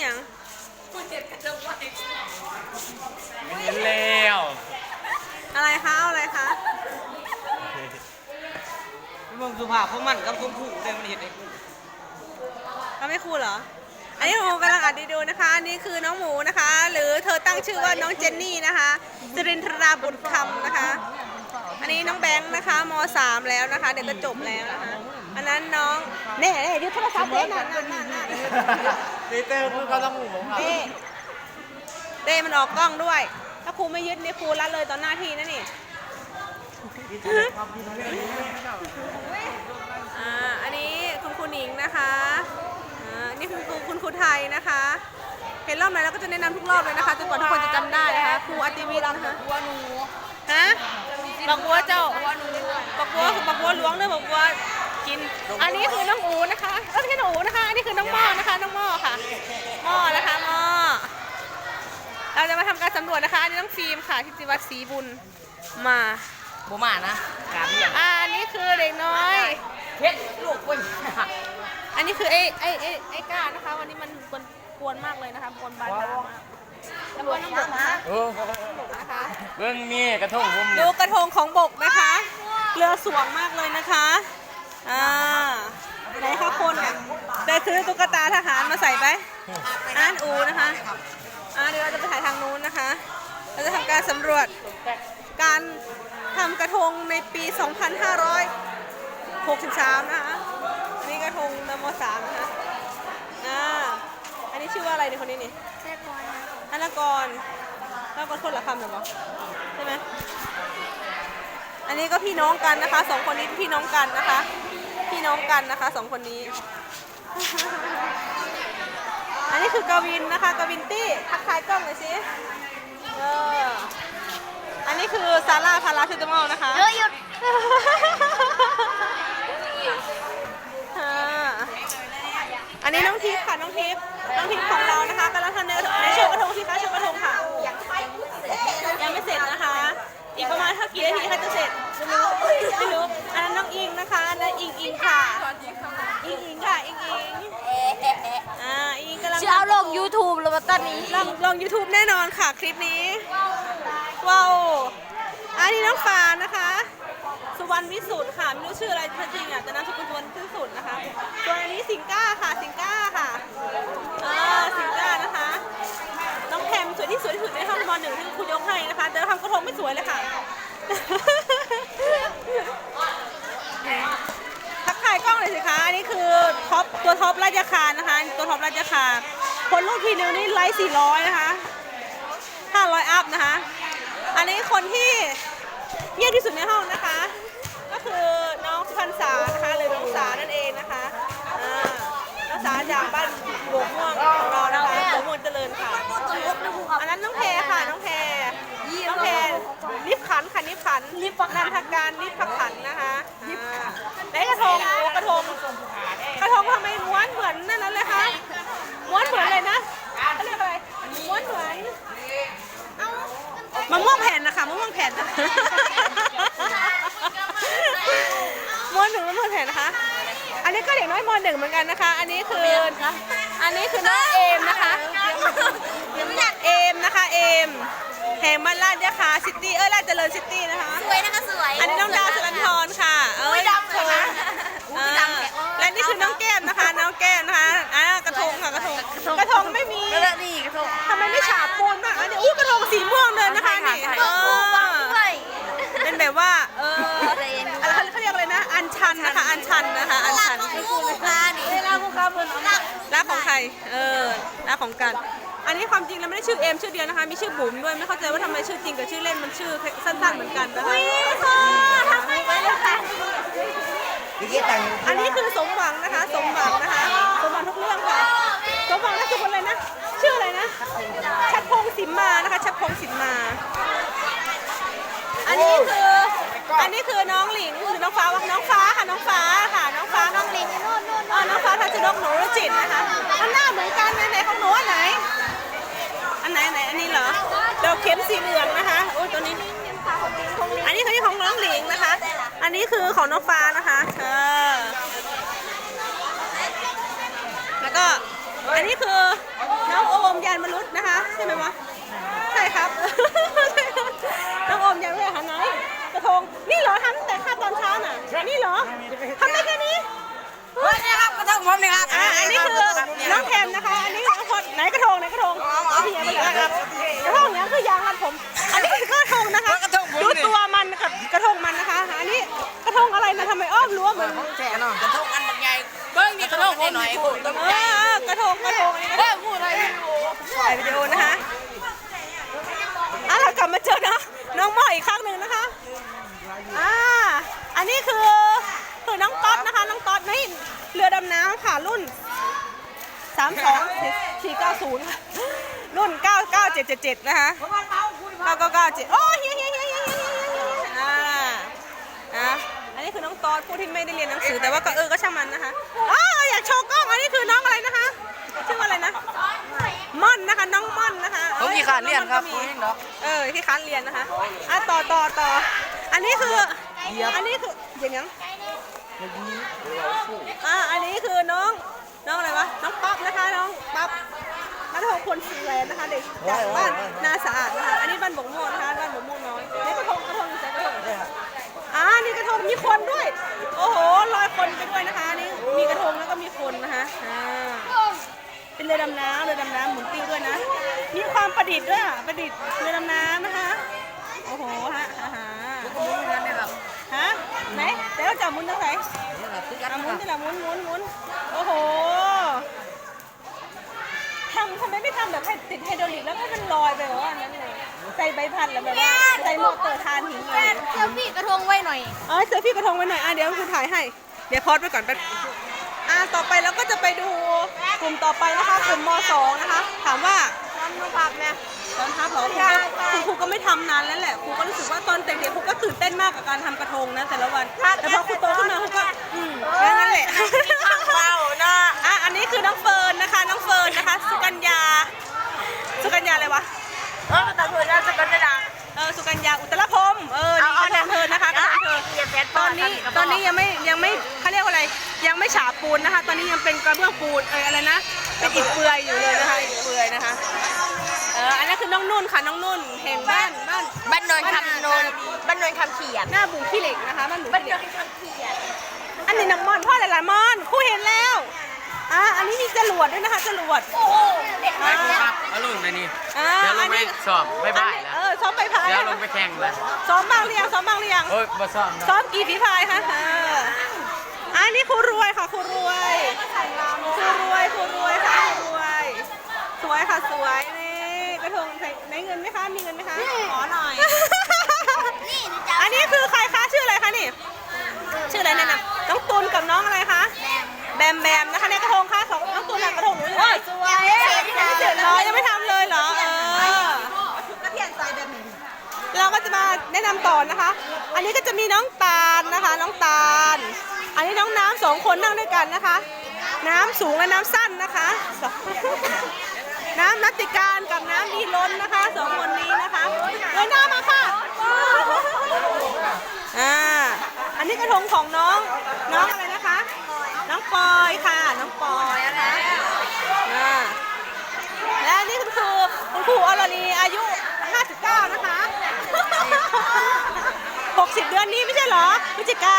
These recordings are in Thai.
หยังไม่เห็นแล้วอะไรคะเอาอะไรคะมึงสุภาพพวกมันกับคุณครูได้มันเห็นไอ้กูเขาไม่คูลเหรอ อันนี้หมูกำลังอัดดีดูนะคะ อันนี้คือน้องหมูนะคะ หรือเธอตั้งชื่อว่าน้องเจนนี่นะคะจรินทราบุตรคำนะคะ อันนี้น้องแบงค์นะคะมสามแล้วนะคะ เดี๋ยวก็จบแล้วนะคะ อันนั้นน้องเน่เน่ดูโทรศัพท์เล่นนั่นนั่นนั่นนั่น ปีเตอร์คือเขาต้องหูผมครับเด้เด้มันออกกล้องด้วย ถ้าครูไม่ยึดนี่ครูละเลยต่อหน้าที่นะนี่อ่าอันนี้คุณครูหนิงนะคะอ่านี่คุณครูคุณครูไทยนะคะ เห็นรอบไหนเราก็จะแนะนำทุกรอบเลยนะคะจนกว่าทุกคนจะจำได้นะคะครูอติวิทย์นะคะวัวหนูฮะบักบัวเจ้าบักบัวคือบักบัวหลวงเลยบักบัว กิน อันนี้คือน้องอูนะคะเอ้ยไม่ใช่น้องอูนะคะ อันนี้คือน้องหม้อนะคะ น้องหม้อค่ะ หม้อนะคะหม้อ เราจะมาทำการสำรวจนะคะ อันนี้น้องฟิล์มค่ะที่จิวัดศรีบุญมาโบมานะการเรียนอ่าอันนี้คือเด็กน้อย เฮ็ดลูกเว้ยอันนี้คือไอ้ไอ้ไอ้ไอ้ก้านะคะ วันนี้มันกวนกวนมากเลยนะคะกวนบานดามากแล้วก็น้ำบกนะคะโอ้บกนะคะเรื่องนี้กระทงผมดูกระทงของบกนะคะ เรือสวงมากเลยนะคะ อ่าไหนคะคนอะได้ซื้อตุ๊กตาทหารมาใส่ไปอ่านอูนะคะอ่าเดี๋ยวเราจะไปถ่ายทางนู้นนะคะ เราจะทำการสำรวจการทำกระทงในปี 2563 นะคะอันนี้กระทงนมสามนะคะอ่าอันนี้ชื่อว่าอะไรเนี่ยคนนี้นี่แค่ก่อนนะอันละกรแล้วก็คนละคำหรอบอกใช่ไหมอันนี้ก็พี่น้องกันนะคะสองคนนี้พี่น้องกันนะคะ พี่น้องกันนะคะสองคนนี้ อันนี้คือกวินนะคะกวินตี้ทักทายกล้องหน่อยสิเอออันนี้คือซาร่าพาราเซตามอลนะคะเฮ้ยหยุดอ่าอันนี้น้องทิพย์ค่ะน้องทิพย์น้องทิพย์ของเรานะคะกำลังทำในในโชว์กระทงสิคะโชว์กระทงค่ะยังไม่เสร็จนะคะ อีกประมาณเท่ากี่นาทีคะจะเสร็จไม่รู้ไม่รู้อันนั้นน้องอิงนะคะอันนั้นอิงอิงค่ะ อิงอิงค่ะ อิงอิงอ่าอิงกำลังจะเอาลง YouTube แล้วมาตอนนี้ลงลง YouTube แน่นอนค่ะคลิปนี้ ว้าวอันนี้น้องฟานนะคะ สุวรรณวิสุทธ์ค่ะไม่รู้ชื่ออะไรจริงๆอะแต่นามสกุลสุวรรณวิสุทธ์นะคะส่วนอันนี้สิงก้าค่ะสิงก้าค่ะอ่าสิงก้านะคะ น้องแพมส วยที่สวยที่สุดในห้องมหนึ่งที่ครูยกให้นะคะ แต่ทำกระทงไม่สวยเลยค่ะทักทายกล้องเลยสิคะอันนี้คือท็อปตัวท็อปราชคานะคะ ตัวท็อปราชคาคนรูปทีนึงนี่ไลค์400นะคะ500อัพนะคะ อันนี้คนที่เงียบที่สุดในห้องนะคะ ก็คือน้องสุพรรณษานะคะหรือน้องสานั่นเองนะคะน้องสาจากบ้านโบกม่วงของเรานะคะ ม่วงเจริญค่ะ อันนั้นน้องแพรค่ะ น้องแพรน้องแพรลิฟขันค่ะลิฟขันลิฟนันทการลิฟขันนะคะอ่าได้กระทงโอ้กระทงกระทงทำไมม้วนเหมือนนั่นนั้นเลยคะม้วนเหมือนเลยนะเขาเรียกอะไรม้วนเหมือนมะม่วงแผ่นนะคะมะม่วงแผ่นนะม้วนหนึ่งมะม่วงแผ่นนะคะ อันนี้ก็เด็กน้อยมหนึ่งเหมือนกันนะคะ อันนี้คือ อันนี้คือน้องเอมนะคะ เอมนะคะเอมแห่งบ้านลาดยาคาซิตี้เอ้ยลาดเจริญซิตี้นะคะ สวยนะคะสวยอันนี้น้องดาวสรันทรค่ะ เอ้ยดำเลยนะอ่าและนี่คือน้องแก้มนะคะ น้องแก้มนะคะอ่ากระทงค่ะกระทงกระทงไม่มีแล้วนี่กระทงทำไมไม่ฉาบปูนบ้างอันนี้อู้กระทงสีม่วงเลยนะคะนี่ ชันนะคะ อันชันนะคะ อันชันลูกค้านี่ลาลูกค้าบนลากรักของใคร เออรักของกัน อันนี้ความจริงแล้วไม่ได้ชื่อเอมชื่อเดียวนะคะ มีชื่อบุ๋มด้วย ไม่เข้าใจว่าทำไมชื่อจริงกับชื่อเล่นมันชื่อสั้นๆเหมือนกันนะคะทำไมไม่ได้ค่ะอันนี้คือสมหวังนะคะ สมหวังนะคะ สมหวังทุกเรื่องค่ะ สมหวังนั่นคือคนอะไรนะ ชื่ออะไรนะ ชัดพงศ์สิมมานะคะ ชัดพงศ์สิมมา อันนี้คือ อันนี้คือน้องหลิงหรือน้องฟ้าว่าน้องฟ้าค่ะน้องฟ้าค่ะ น้องฟ้าน้องหลิงโน่นโน่นเออน้องฟ้าทัชนกหนูรจิตนะคะอันหน้าเหมือนกันไหนไหนของหนูอันไหน อันไหนไหนอันนี้เหรอดอกเข็มสีเหลืองนะคะโอ้ยตัวนี้ อันนี้คือของน้องหลิงนะคะ อันนี้คือของน้องฟ้านะคะเออแล้วก็อันนี้คือน้มยานมนุษย์นะคะใช่ไหมวะใช่ครับน้องโอมยานมนุษย์หาไหนก ระทง นี่เหรอทำตั้งแต่ข้าบตอนเช้าน่ะ นี่เหรอทำได้แค่นี้เฮ้ยนี่ครับกระทงผมนี่ครับอ่าอันนี้คือน้องแทมนะคะ อันนี้น้องพลไหนกระทงไหนกระทงเอาพี่ยังไม่เหลือครับกระทงเนี้ยคือยางรัดผม อันนี้คือกระทงนะคะดูตัวมันกับกระทงมันนะคะ อันนี้กระทงอะไรนะทำไมอ้อมรั้วเหมือนแช่นอนกระทงอันบางใหญ่เบิ้งนี่กระทงผมหน่อยผมต้องเออกระทงกระทงอันนี้กระทเฮ้ยงพูดอะไรไม่รู้ถ่ายวิดีโอนะคะ อ่า อันนี้คือคือน้องต๊อดนะคะ น้องต๊อดนี่เรือดำน้ำค่ะรุ่น 32 490ค่ะรุ่น 99777 นะคะ9997โอ้เฮียเฮียเฮียเฮียเฮียเฮียเฮียอ่าอะอันนี้คือน้องต๊อดผู้ที่ไม่ได้เรียนหนังสือแต่ว่าก็เออก็ช่างมันนะคะอ้าวอยากโชว์กล้องอันนี้คือน้องอะไรนะคะ ชื่อว่าอะไรนะ ม่อนนะคะน้องม่อนนะคะผมกี่ขาดเรียนครับองคุม่ณอนก็มีเองเนาะเออที่ค้านเรียนนะคะอะต่อต่อต่ออันนี้คืออันนี้คืออย่างยังอะอันนี้คือน้องน้องอะไรวะน้องป๊อปนะคะน้องป๊อปนัทพงศ์ควรสีแลนด์นะคะเด็กจากบ้านนาสะอาดนะคะอันนี้บ้านบกม่วงนะคะบ้านบกม่วงน้อยนี่กระทงกระทงอยู่ใส่กระทงอ่านี่กระทงมีคนด้วย โอ้โหลอยคนไปด้วยนะคะนี่มีกระทงแล้วก็มีคนนะคะอ่า เป็นเรือดำน้ำเรือดำน้ำหมุนติ้วด้วยนะ มีความประดิษฐ์ด้วยอะประดิษฐ์เรือดำน้ำนะคะ โอ้โหฮะอ่าฮะฮะไหนเดี๋ยวเราจับหมุนตรงไหนอะหมุนที่ละหมุนหมุนหมุนโอ้โหทำทำไมไม่ทำแบบให้ติดไฮโดรลิกแล้วให้มันลอยไปแบบว่านั้นเลยใส่ใบพัดแล้วแบบว่าใส่หมวกเตอร์ทานหินเลยเซลฟี่กระทงไว้หน่อย เออเซอร์ฟี่กระทงไว้หน่อยอะเดี๋ยวคุณถ่ายให้ เดี๋ยวพอดไปก่อนแป๊บอะต่อไปเราก็จะไปดู กลุ่มต่อไปนะคะกลุ่มม .2 นะคะ ถามว่าทำน้ำผักเนี่ยตอนทับเหรอครูก็คุณครูก็ไม่ทำนานแล้วแหละครูก็รู้สึกว่าตอนเด็กๆครูก็ตื่นเต้นมากกับการทำกระทงนะแต่ละวัน แต่พอครูโตขึ้นมาครูก็อืมแค่นั้นแหละเบานะอะอันนี้คือน้องเฟิร์นนะคะน้องเฟิร์นนะคะ สุกัญญา สุกัญญาอะไรวะเออตะคุยน่าจะกันได้ดังเออสุกัญญาอุตตรพรหมเออนี่กระทงเธอนะคะ กระทงเธอตอนนี้ตอนนี้ยังไม่ยังไม่เขาเรียกว่าอะไร ยังไม่ฉาบปูนนะคะ ตอนนี้ยังเป็นกระเบื้องปูนเอออะไรนะเป็นอิฐเปลือยอยู่เลยนะคะอิฐเปลือยนะคะเอออันนั้นคือน้องนุ่นค่ะน้องนุ่นแห่งบ้านบ้านบ้านโนนคำโนนบ้านโนนคำเขียนหน้าบุ๋งขี้เหล็กนะคะบ้านบุ๋งบ้านขี้โนเหล็กนคำเขียนอันนี้น้องมอนพ่อหลายๆมอนครูเห็นแล้วอะอันนี้มีจรวดด้วยนะคะจรวดโอ้โหเด็กอ่าครับเอาลงไปนี่อ่าเดี๋ยวลอังนไปนี้สอบไม่บ่ายอันนี้แล้วเออ ซ้อมใบพายเดี๋ยวลงไปแข่งเลยซ้อมบ้างหรือยังซ้อมบ้างหรือยังโอ้ยมาสอบนะซ้อมกี่ฝีพายคะเอออันนี้ครูรวยค่ะครูรวยครูรวยครูรวยค่ะครูรวย สวยค่ะสวยนี่กระทงใส่ในเงินไหมคะมีเงินไหมคะขอหน่อยนี่นะจ๊ะอันนี้คือใครคะชื่ออะไรคะนี่ ชื่ออะไรแนะนำน้องตุลกับน้องอะไรคะแบมแบมนะคะในกระทงค่ะสองน้องตุลทำกระทงหนูเลยสวยยังไม่เสร็จเหรอยังไม่ทำเลยเหรอเออ เราก็จะมาแนะนำต่อนะคะ อันนี้ก็จะมีน้องตาลนะคะ น้องตาล อันนี้น้องน้ำสองคนนั่งด้วยกันนะคะ น้ำสูงและน้ำสั้นนะคะ น้ำนัตติการกับน้ำดีล้นนะคะสองคนนี้นะคะเงยหน้ามาค่ะอ่าอันนี้กระทงของน้องน้องอะไรนะคะ น้องปอยค่ะ น้องปอยนะคะอ่าและนนี่คุณครูคุณครูอรณีอายุ 59 นะคะ 60 เดือนนี้ไม่ใช่เหรอพฤศจิกา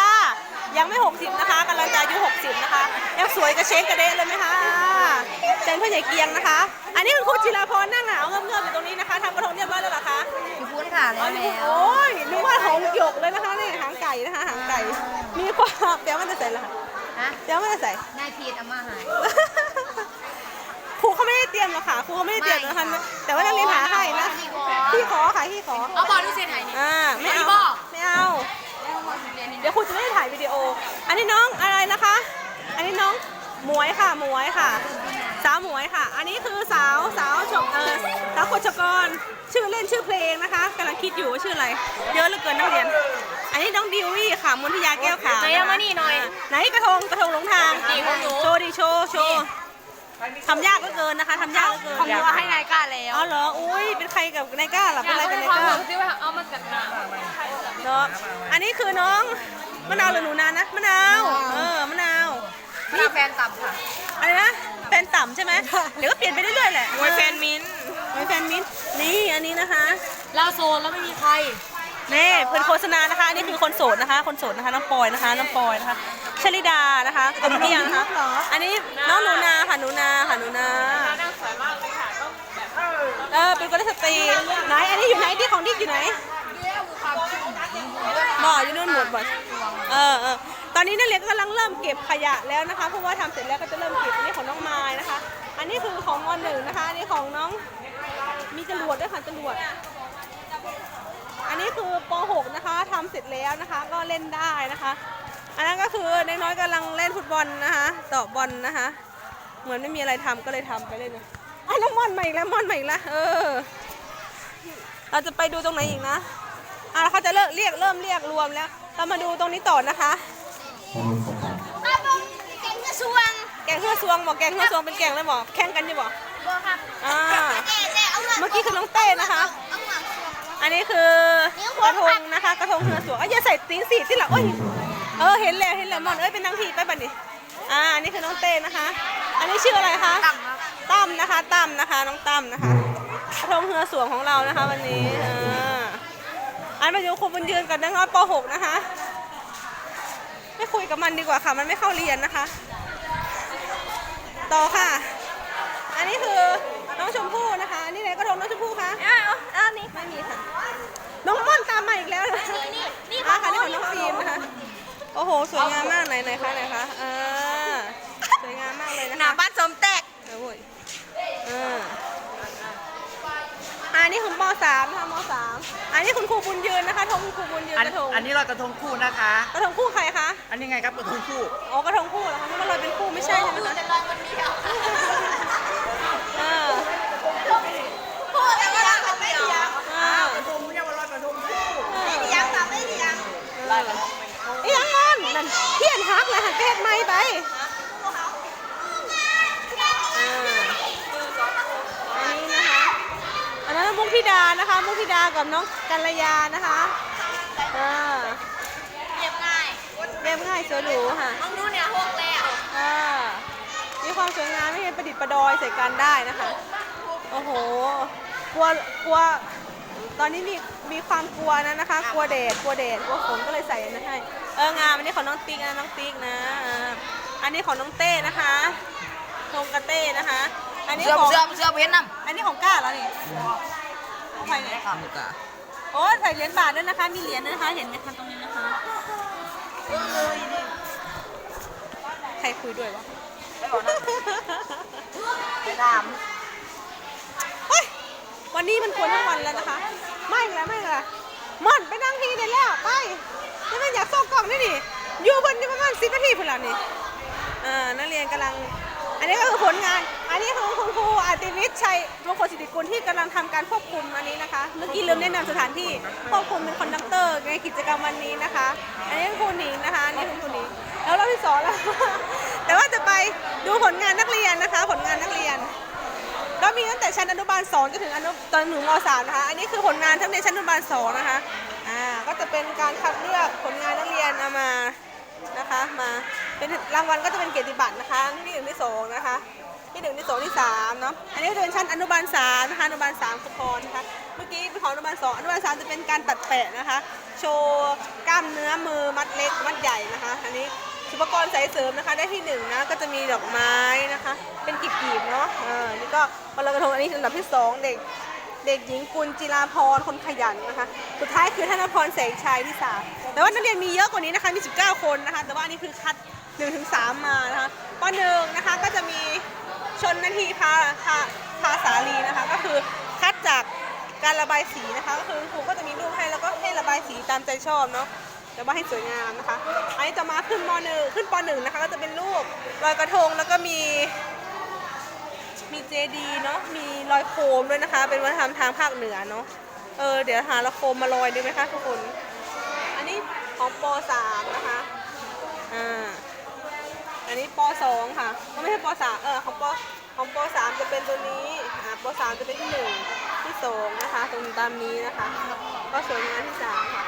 ยังไม่ 60 นะคะกำลังจะอายุ 60 นะคะยังสวยกระเช้งกระเดะเลยไหมคะเจนพ่อใหญ่เกียงนะคะ อันนี้คุณครูจิราพรนั่งหนาวเงื่อมๆอยู่ตรงนี้นะคะทำกระทงเรียบร้อยแล้วเหรอคะอยู่พุ้นค่ะอ๋แล้อวนี่แล้วโอ้ยนึกว่าหงส์หยกเลยนะคะนี่หางไก่นะคะหางไก่มีความเดี๋ยวมันจะใส่ละฮะเดี๋ยวมันจะใส่นายพีทเอามาหายครู เขาไม่ได้เตรียมหรอกค่ะครูเขาไม่ได้เตรียมนะคะไม่ค่ะแต่ว่านักเรียนหาให้นะพี่ขอค่ะพี่ขอเอาบอลลูกเซนไหนนี่อ่าไม่เอาไม่บอกไม่เอา เดี๋ยวครูจะไม่ได้ถ่ายวิดีโอ อันนี้น้องอะไรนะคะ อันนี้น้องหมวยค่ะหมวยค่ะ สาวหมวยค่ะ อันนี้คือสาวสาวชมเออสาวกฎชกรชื่อเล่นชื่อเพลงนะคะกำลังคิดอยู่ว่าชื่ออะไร เยอะเหลือเกินนักเรียน อันนี้น้องดิววี่ค่ะมนทยาแก้วขาวไหนเอามานี่หน่อย ไหนกระทงกระทงหลงทางนี่ของหนูโชว์ดิโชว์โชว์ ทำยากเหลือเกินนะคะทำยากเหลือเกินของวัวให้นายกล้าแล้วอ๋อเหรออุ้ยเป็นใครกับนายก้าเหรอเป็นอะไรกับนายก้าเอามาจากไหนเนาะอันนี้คือน้องมะนาวหรือหนูนานะมะนาวเออมะนาวนี่แฟนต่ำค่ะอะไรนะแฟนต่ำใช่ไหมเดี๋ยวก็เปลี่ยนไปเรื่อยๆแหละมวยแฟนมีนี้นี่อันนี้นะคะเราโซนแล้วไม่มีใครนี่เพื่อนโฆษณานะคะอันนี่คือคนโสดนะคะ คนโสดนะคะน้องปอยนะคะน้องปอยนะคะ ชลิดานะคะกับพี่ยังนะคะอันนี้น้องหนูนาค่ะหนูนาค่ะหนูนาเออเป็นกุลสตรีไหนอันนี้อยู่ไหนที่ของดิ๊กอยู่ไหนบ่ออยู่นู่นหมดบ่อเออเออตอนนี้นักเรียนก็กำลังเริ่มเก็บขยะแล้วนะคะเพราะว่าทำเสร็จแล้วก็จะเริ่มเก็บอันนี้ของน้องไม้นะคะ อันนี้คือของมหนึ่งนะคะอันนี้ของน้องมีจรวดด้วยค่ะจรวดอันนี้คือป .6 นะคะทำเสร็จแล้วนะคะ ก็เล่นได้นะคะ อันนั้นก็คือเด็กน้อยกำลังเล่นฟุตบอลนะคะต่อบอลนะคะ เหมือนไม่มีอะไรทำก็เลยทำไปเล่นเลยไอ้น้องม่อนมาอีกแล้วม่อนมาอีกแล้วเออ เราจะไปดูตรงไหนอีกนะอะเขาจะเลิกเรียกเริ่มเรียกรวมแล้ว เรามาดูตรงนี้ต่อนะคะถ้าผมแกงกระทรวงแกงเฮือซวงบอกแกงเฮือซวงเป็นแกงเลยบอกแข่งกันอยู่บอกบอครับอ่าแต่แต่เอาเงินเมื่อกี้คือน้องเต้นะคะเอาเงินอันนี้คือกระทงนะคะกระทงเฮือสวงเอ้ยอย่าใส่ตีนสีที่หลังโอ้ยเออเห็นแล้วเห็นแล้วมอนเอ้ยเป็นนางทีไปบัดนี้อ่าอันนี้คือน้องเต้นะคะ อันนี้ชื่ออะไรคะต่ำครับตั้มนะคะตั้มนะคะน้องตั้มนะคะกระทงเฮือสวงของเรานะคะ วันนี้อ่าอันมาดูครูบุญยืนกับน้องน้อยป .6 นะคะ ไม่คุยกับมันดีกว่าค่ะ มันไม่เข้าเรียนนะคะ ต่อค่ะ อันนี้คือน้ องชมพู่นะคะอันนี่ไหนกระทงน้องชมพู่คะอ้าวอันนี้ไม่มีค่ะ น้องม่อนตามมาอีกแล้วนะนี่นี่อะค่ะนี่ของน้องฟิล์มนะคะ โอ้โห สวยงามมากไหนไหนคะไหนคะอ่าสวยงามมากเลยนะหนาคะบ้านสมแตกโอ้ยอ่าอันนี้คุณป .3 นะคะม .3 อันนี้คุณครูบุญยืนนะคะทงครูบุญยืนอันกระทงอันนี้ลอยกระทงคู่นะคะ กระทงคู่ใครคะ อันนี้ไงครับกระทงคู่ อ๋อกระทงคู่เหรอคะนึกว่าเราเป็นคู่ไม่ใช่ใช่ไหมคะแต่ลอยคนเดียว อ่า พูดแต่ว่าเราไม่เดียว อ่า กระทงไม่ใช่ว่าลอยกระทงคู่ ไม่เดียวค่ะไม่เดียว อีหยังงอนนั่นเพี้ยนฮักเลย หันไปเฮ็ดไม้ไปอ่าอันนี้นะคะ อันนั้นมุกธิดานะคะ มุกธิดากับน้องกัลยานะคะอ่าเรียบง่ายเรียบง่ายสวยหรูค่ะน้องนู้นเนี่ยหกแล้วอ่ามีความสวยงามไม่เห็นประดิษฐ์ประดอยใส่กันได้นะคะ โอ้โห กลัว กลัว ตอนนี้มี มีความกลัวนะนะคะ กลัวแดด กลัวแดด กลัวฝนก็เลยใส่อันนะให้ เอองามอันนี้ของน้องติ๊กนะน้องติ๊กนะอ่าอันนี้ของน้องเต้นะคะทงกระเต้นะคะ อันนี้เสื้อของเสื้อเสื้อเพชรน้อันนี้ของก้าแล้วนี่ของใครเนี่ย ข้ามกาโอ้ยใส่เหรียญบาทด้วยนะคะ มีเหรียญด้วยนะคะ เห็นไหมคะตรงนี้นะคะใครคุยด้วยวะำไปถามเฮ้ยวันนี้มันควรทั้งวันแล้วนะคะ ไม่อีกแล้วไม่อีกแล้วม่อนไปนั่งทีเดียวแล้วไป จะไม่อยากส่งกล่องนี่ดิอยู่บนอยู่ประมาณสิบนาทีเพื่อนล้วนี่อ่านักเรียนกำลัง อันนี้ก็คือผลงาน อันนี้คือคุณครูอาติวิทย์ชัยมงคลสิทธิกุลที่กำลังทำการควบคุมอันนี้นะคะ เมื่อกี้ลืมแนะนำสถานที่ควบคุมเป็นคอนดักเตอร์ในกิจกรรมวันนี้นะคะ อันนี้คือครูหนิงนะคะอันนี้คือครูหนิงแล้วรอบที่สองแล้ว แต่ว่าจะไปดูผลงานนักเรียนนะคะ ผลงานนักเรียนก็มีตั้งแต่ชั้นอนุบาล2จนถึงอนุตอนหนึ่งมสามนะคะ อันนี้คือผลงานทั้งในชั้นอนุบาล2นะคะ ก็จะเป็นการคัดเลือกผลงานนักเรียนเอามานะคะมาเป็นรางวัลก็จะเป็นเกียรติบัตรนะคะที่หนึ่งที่สองนะคะที่หนึ่งที่สองที่สามเนาะอันนี้จะเป็นชั้นอนุบาลสามนะคะอนุบาลสามสุพรนะคะเมื่อกี้เป็นของอนุบาลสองอนุบาลสามจะเป็นการตัดแปะนะคะ โชว์กล้ามเนื้อมือมัดเล็กมัดใหญ่นะคะ อันนี้อุปกรณ์ใส่เสริมนะคะได้ที่หนึ่งนะก็จะมีดอกไม้นะคะ เป็นกีบๆเนาะเออนี่ก็วันลอยกระทงอันนี้คืออันดับที่สองเด็ก เด็กหญิงกุลจิราพรคนขยันนะคะ สุดท้ายคือธนพรแสงชัยที่สามแต่ว่านักเรียนมีเยอะกว่านี้นะคะมี 19 คนนะคะ แต่ว่านนี้คือคัด1ถึง3มานะคะปหนึ่งนะคะก็จะมีชนนาทีพาพาพาสาลีนะคะ ก็คือคัดจากการระบายสีนะคะ ก็คือครูก็จะมีรูปให้แล้วก็ให้ระบายสีตามใจชอบเนาะแต่ว่าให้สวยงามนะคะ อันนี้จะมาขึ้นมหนึ่งขึ้นปหนึ่งนะคะ ก็จะเป็นรูปลอยกระทงแล้วก็มี มีเจดีเนาะ มีรอยโคมด้วยนะคะ เป็นวัฒนธรรมทางภาคเหนือเนาะ เออ เดี๋ยวหาละโคมมาลอยดีไหมคะทุกคน อันนี้ของป .3 นะคะ อ่า อันนี้ป .2 ค่ะก็ไม่ใช่ป .3 เออ ของป ของป .3 จะเป็นตัวนี้ อ่า ป .3 จะเป็นที่1ที่2นะคะ ตรงตามนี้นะคะ ก็สวยงามที่3ค่ะ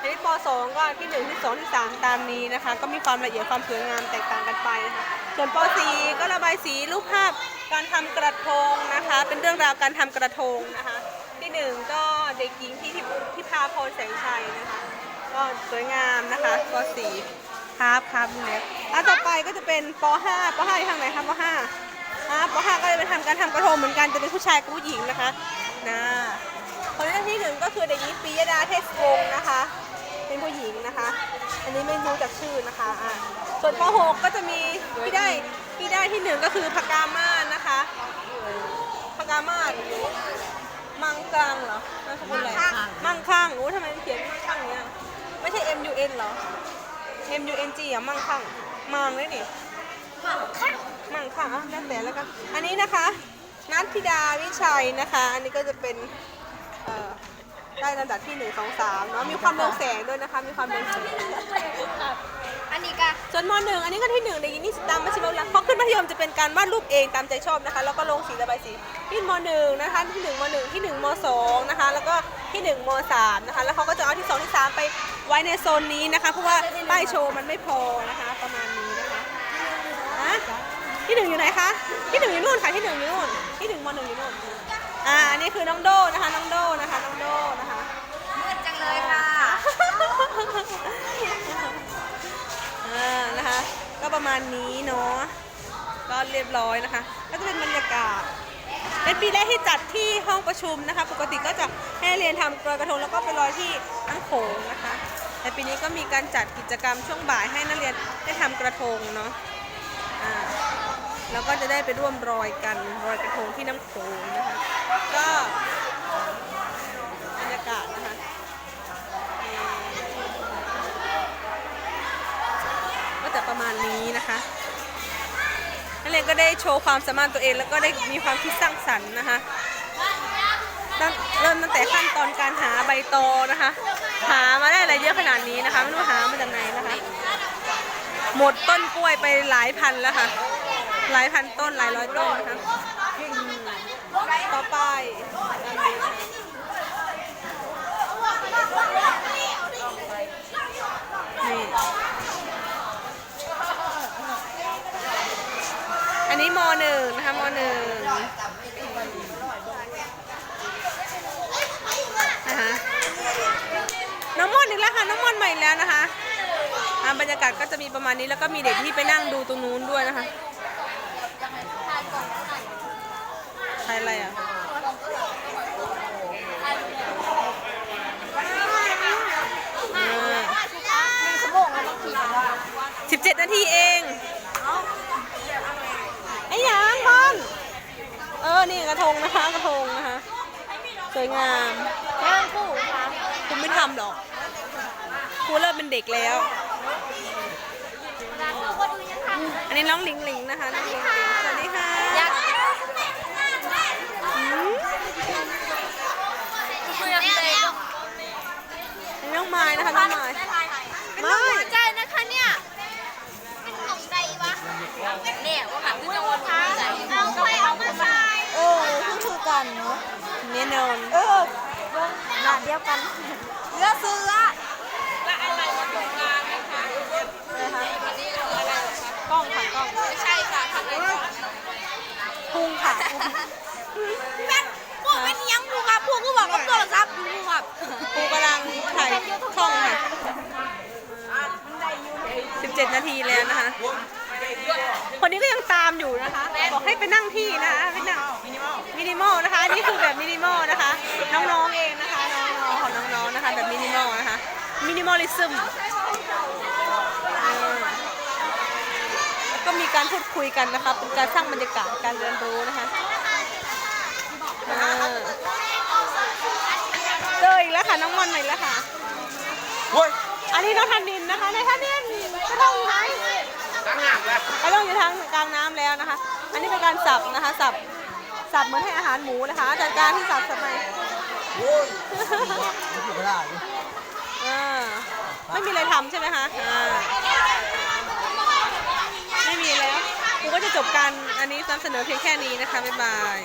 อันนี้ป .2 ก็ที่1ที่2ที่3ตามนี้นะคะ ก็มีความละเอียดความสวยงามแตกต่างกันไปนะคะ ส่วนป .4 ก็ระบายสีรูปภาพการทำกระทงนะคะ เป็นเรื่องราวการทำกระทงนะคะ ที่หนึ่งก็เด็กหญิงที่ที่ที่พาพรแสงชัยนะคะ ก็สวยงามนะคะป .4 ครับครับนี่ยอะต่อไปก็จะเป็นป .5 ป .5 อยู่ทางไหนครับป .5 อะป .5 ก็จะเป็นทำการทำกระทงเหมือนกันจะเป็นผู้ชายกับผู้หญิงนะคะนะคนที่หนึ่งก็คือเด็กหญิงปิยดาเทศวงศ์นะคะ เป็นผู้หญิงนะคะ อันนี้ไม่รู้จากชื่อนะคะอะส่วนป .6 ก็จะมีพี่ได้พี่ได้ที่หนึ่งก็คือพกามาศนะคะพกามาศมังกรังเหรอนามสกุลอะไรมังคังโอ้ทำไมมันเขียนมังคังเนี้ยไม่ใช่ M U N เหรอ M U N G อะมังคังมังเลยนี่มังคังอะแล้วแต่แล้วกันอันนี้นะคะนัทธิดาวิชัยนะคะ อันนี้ก็จะเป็นเอ่อ ได้ลำดับที่หนึ่งสองสามเนาะมีความเรืองแสงด้วยนะคะ มีความเรืองแสงอันนี้ก็ส่วนมหนึ่งอันนี้ก็ที่หนึ่งในยินนี่ตามมัธยมแล้วพอขึ้นมัธยมจะเป็นการวาดรูปเองตามใจชอบนะคะแล้วก็ลงสีระบายสีที่มหนึ่งนะคะที่หนึ่งมหนึ่งที่หนึ่งมสองนะคะแล้วก็ที่หนึ่งมสามนะคะแล้วเขาก็จะเอาที่สองที่สามไปไว้ในโซนนี้นะคะเพราะว่าป้ายโชว์มันไม่พอนะคะประมาณนี้นะคะฮะที่หนึ่งอยู่ไหนคะที่หนึ่งอยู่นู่นค่ะที่หนึ่งอยู่นู่นที่หนึ่งมหนึ่งอยู่นู่น อ่าอันนี่คือน้องโดนะคะ น้องโดนะคะ น้องโดนะคะ มืดจังเลยค่ะอ่านะคะ ก็ประมาณนี้เนาะ ก็เรียบร้อยนะคะ ก็จะเป็นบรรยากาศ เป็นปีแรกที่จัดที่ห้องประชุมนะคะ ปกติก็จะให้นักเรียนทำกลอยกระทงแล้วก็ไปลอยที่น้ำโขงนะคะ แต่ปีนี้ก็มีการจัดกิจกรรมช่วงบ่ายให้นักเรียนได้ทำกระทงเนาะ อ่า แล้วก็จะได้ไปร่วมรอยกันรอยกระทงที่น้ำโขงนะคะก็บรรยากาศนะคะก็จะประมาณนี้นะคะนักเรียนก็ได้โชว์ความสามารถตัวเอง แล้วก็ได้มีความคิดสร้างสรรค์นะคะเริ่มตั้งแต่ขั้นตอนการหาใบตอนะคะ หามาได้อะไรเยอะขนาดนี้นะคะ ไม่รู้หามาจากไหนนะคะ หมดต้นกล้วยไปหลายพันแล้วค่ะ หลายพันต้นหลายร้อยต้นนะคะอืมต่อไปอันนี้ค่อันนี้มหนึ่งนะคะมหนึ่งนะคะน้องมอนอีกแล้วค่ะน้องมอนใหม่แล้วนะคะบรรยากาศก็จะมีประมาณนี้แล้วก็มีเด็กที่ไปนั่งดูตรงนู้นด้วยนะคะ ใครอะไรอะสิบเจ็ดนาทีเองไอ้ยังบอลเออ นี่กระทงนะคะ กระทงนะคะ สวยงามเรื่องคู่ค่ะคุณไม่ทำหรอกครูเริ่มเป็นเด็กแล้ว อันนี้น้องหลิงหลิงนะคะน้องหลิงหลิงสวัสดีค่ะ อยาก อืม คุยกับเด็ก อันนี้น้อง ไม้นะคะน้องไม้เป็นลูกหัวใจนะคะเนี่ยเป็นของใดวะเนี่ยว่าแบบคือจะวนท้าเอาใครเอามาใส่เออคือคือกันเนาะแน่นอนเออหน้าเดียวกันเลือเสือนะคะกล้องค่ะกล้องไม่ใช่ค่ะทำไมพุงค่ะ ครับพวกก็บอกกับโทรศัพท์ผูครับครูกำลังถ่ายช่องค่ะ17 นาทีแล้วนะคะ คนนี้ก็ยังตามอยู่นะคะ บอกให้ไปนั่งที่นะคะไปนั่งมินิมอลนะคะนนี้คือแบบมินิมอลนะคะ น้องๆเองนะคะ น้องๆของน้องๆนะคะ แบบมินิมอลนะคะ มินิมอลิซึมแล้วก็มีการพูดคุยกันนะคะ เป็นการสร้างบรรยากาศการเรียนรู้นะคะอ่า เจออีกแล้วค่ะน้องมอนใหม่แล้วค่ะ เฮ้ยอันนี้น้องทันดินนะคะในทันดินกระทงไหนตั้งหนักเลยกระทงอยู่ทางกลางน้ำแล้วนะคะ อันนี้เป็นการสับนะคะสับสับเหมือนให้อาหารหมูนะคะจัดการที่สับสับไปโอ้ยไม่ได้อ่าไม่มีอะไรทำใช่ไหมคะอ่าไม่มีแล้วกูก็จะจบการอันนี้นำเสนอเพียงแค่นี้นะคะบ๊ายบาย